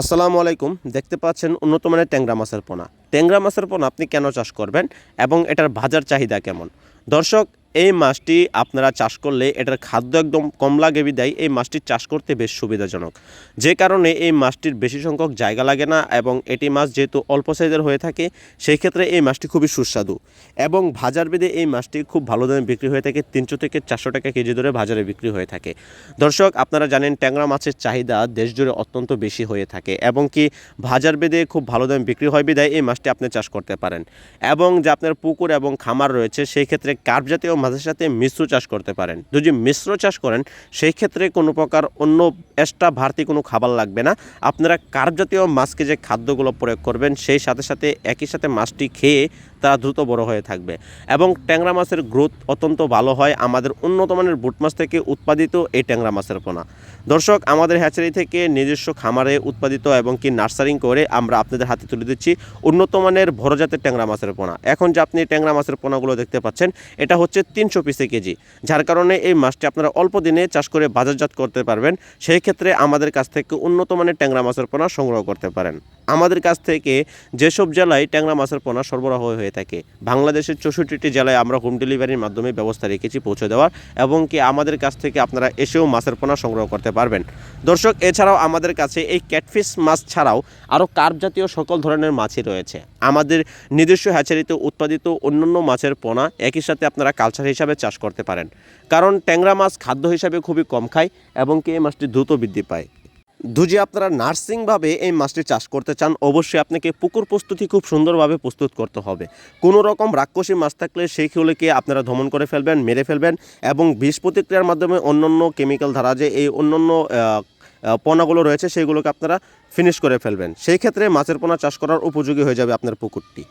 আসসালামু আলাইকুম। দেখতে পাচ্ছেন উন্নত মানের ট্যাংরা মাছের পোনা। ট্যাংরা মাছের পোনা আপনি কেন চাষ করবেন এবং এটার বাজার চাহিদা কেমন? দর্শক এই মাছটি আপনারা চাষ করলে এটার খাদ্য একদম কম লাগে বিদায়। এই মাছটি চাষ করতে বেশ সুবিধাজনক। যে কারণে এই মাছটির বেশি সংখ্যক জায়গা লাগে না এবং এটি মাছ যেহেতু অল্প সাইজের হয়ে থাকে, সেই ক্ষেত্রে এই মাছটি খুবই সুস্বাদু। এবং ভাজার বেদে এই মাছটি খুব ভালো দামে বিক্রি হয়ে থাকে, তিনশো থেকে চারশো টাকা কেজি ধরে বাজারে বিক্রি হয়ে থাকে। দর্শক, আপনারা জানেন ট্যাংরা মাছের চাহিদা দেশ জুড়ে অত্যন্ত বেশি হয়ে থাকে এবং কি ভাজার বেদে খুব ভালো দামে বিক্রি হয় বিদায়, এই মাছটি আপনি চাষ করতে পারেন। এবং যে আপনার পুকুর এবং খামার রয়েছে, সেই ক্ষেত্রে কার্প জাতীয় মাছের সাথে মিশ্র চাষ করতে পারেন। যদি মিশ্র চাষ করেন, সেই ক্ষেত্রে কোনো প্রকার অন্য এক্সট্রা ভারতি কোনো খাবার লাগবে না। আপনারা কার্প জাতীয় মাছকে যে খাদ্যগুলো প্রয়োগ করবেন, সেই সাথে সাথে একই সাথে মাছটি খেয়ে তারা দ্রুত বড় হয়ে থাকবে। এবং ট্যাংরা মাছের গ্রোথ অত্যন্ত ভালো হয়। আমাদের উন্নত মানের বুট মাছ থেকে উৎপাদিত এই ট্যাংরা মাছের পোনা। দর্শক, আমাদের হ্যাচারি থেকে নিজস্ব খামারে উৎপাদিত এবং কি নার্সারিং করে আমরা আপনাদের হাতে তুলে দিচ্ছি উন্নত মানের বড় জাতের ট্যাংরা মাছের পোনা। এখন যে আপনি ট্যাংরা মাছের পোনাগুলো দেখতে পাচ্ছেন, এটা হচ্ছে তিনশো পিসে কেজি। যার কারণে এই মাছটি আপনারা অল্প দিনে চাষ করে বাজারজাত করতে পারবেন। সেই ক্ষেত্রে আমাদের কাছ থেকে উন্নত মানের ট্যাংরা মাছের পোনা সংগ্রহ করতে পারেন। আমাদের কাছ থেকে যেসব জেলায় ট্যাংরা মাছের পোনা সরবরাহ হয়ে থাকে, বাংলাদেশের চৌষট্টিটি জেলায় আমরা হোম ডেলিভারির মাধ্যমে ব্যবস্থা রেখেছি পৌঁছে দেওয়ার এবং কি আমাদের কাছ থেকে আপনারা এসেও মাছের পোনা সংগ্রহ করতে পারবেন। দর্শক, এছাড়াও আমাদের কাছে এই ক্যাটফিস মাছ ছাড়াও আরও কার্প জাতীয় সকল ধরনের মাছই রয়েছে। আমাদের নিজস্ব হ্যাচারিতে উৎপাদিত অন্যান্য মাছের পোনা একই সাথে আপনারা কালচার হিসাবে চাষ করতে পারেন। কারণ ট্যাংরা মাছ খাদ্য হিসাবে খুবই কম খায় এবং কি এই মাছটি দ্রুত বৃদ্ধি পায়। দুজি আপনারা নার্সিংভাবে এই মাছটি চাষ করতে চান, অবশ্যই আপনাকে পুকুর প্রস্তুতি খুব সুন্দরভাবে প্রস্তুত করতে হবে। কোনো রকম রাক্ষসী মাছ থাকলে সেইগুলোকে আপনারা ধমন করে ফেলবেন, মেরে ফেলবেন এবং বিষ প্রতিক্রিয়ার মাধ্যমে অন্যান্য কেমিক্যাল ধারা যে এই অন্যান্য পোনাগুলো রয়েছে সেইগুলোকে আপনারা ফিনিশ করে ফেলবেন। সেই ক্ষেত্রে মাছের পোনা চাষ করার উপযোগী হয়ে যাবে আপনার পুকুরটি।